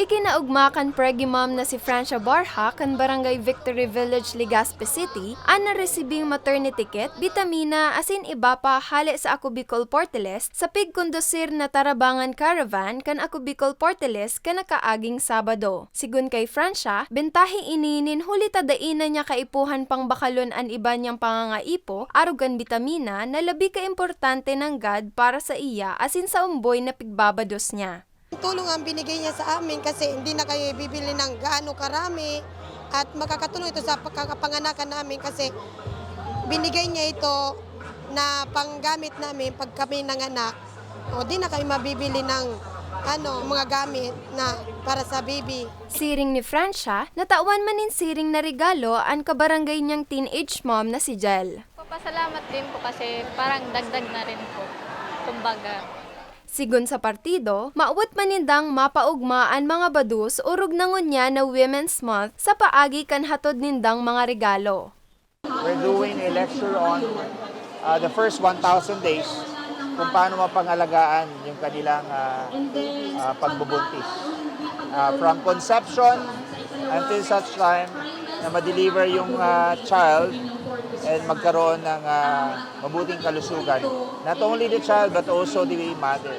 Ikinaugmakan pregi ma'am na si Francia Barha kan Barangay Victory Village, Legazpi City, an na receiving maternity kit, bitamina, asin iba pa hali sa Ako Bicol Porteles sa pigkondosir na tarabangan caravan kan Ako Bicol Porteles kan nakaaging Sabado. Sigun kay Francia, bentahi ininin huli tadainan niya kaipuhan pang bakalon an iba niyang pangangaipo, arugan bitamina na labi ka importante ng God para sa iya asin sa umboy na pigbabados niya. Tulong ang binigay niya sa amin kasi hindi na kayo bibili ng gaano karami at makakatulong ito sa pagkakapanganakan namin kasi binigay niya ito na panggamit namin pag kami nanganak. O di na kayo mabibili ng ano, mga gamit na para sa baby. Siring ni Francia, natawan manin siring na regalo ang kabarangay niyang teenage mom na si Jel. Papasalamat din po kasi parang dagdag na rin po. Kumbaga, Sigun sa partido, maawat manindang mapaugma ang mga badus urog nangon niya na Women's Month sa paagi kan hatod nindang mga regalo. We're doing a lecture on uh, the first 1,000 days kung paano mapangalagaan yung kanilang uh, uh, pagbubuntis. Uh, from conception until such time na ma-deliver yung uh, child and magkaroon ng uh, mabuting kalusugan. Not only the child but also the mother.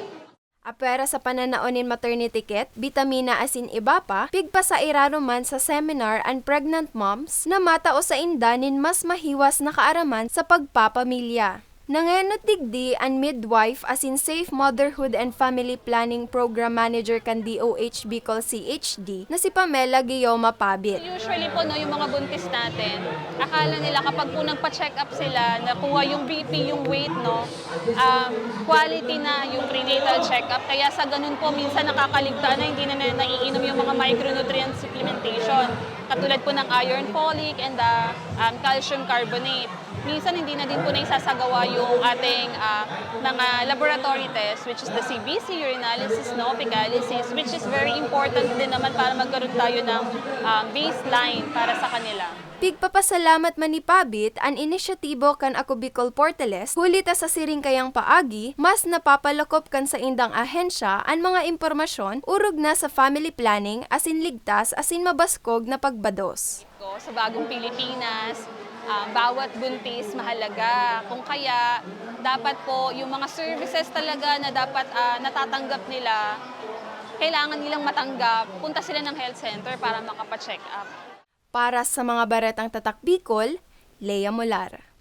Apera sa pananaonin maternity kit, bitamina asin iba pa, pigpa sa iraro man sa seminar ang pregnant moms na matao sa indanin mas mahiwas na kaaraman sa pagpapamilya. Nangenot digdi ang midwife asin Safe Motherhood and Family Planning Program Manager kan DOH Bicol CHD na si Pamela Guilloma Pabit. usually po no, yung mga buntis natin, akala nila kapag po nagpa-check up sila, nakuha yung BP, yung weight, no, um, quality na yung prenatal check-up. Kaya sa ganun po, minsan nakakaligtaan na hindi na, na naiinom yung mga micronutrient supplementation. Katulad po ng iron folic and the um, calcium carbonate. Minsan hindi na din po naisasagawa yung ating ah, mga laboratory test, which is the CBC, urinalysis, no, fecalysis, which is very important din naman para magkaroon tayo ng um, baseline para sa kanila. Pigpapasalamat man ni Pabit ang inisyatibo kan Ako Bicol Porteles, hulita sa siring kayang paagi, mas napapalakop kan sa indang ahensya ang mga impormasyon urog na sa family planning asin ligtas asin mabaskog na pagbados. sa bagong Pilipinas. Ah, bawat buntis mahalaga. Kung kaya, dapat po yung mga services talaga na dapat ah, natatanggap nila, kailangan nilang matanggap, punta sila ng health center para makapacheck up. Para sa mga baretang tatak Bicol, Lea Molar.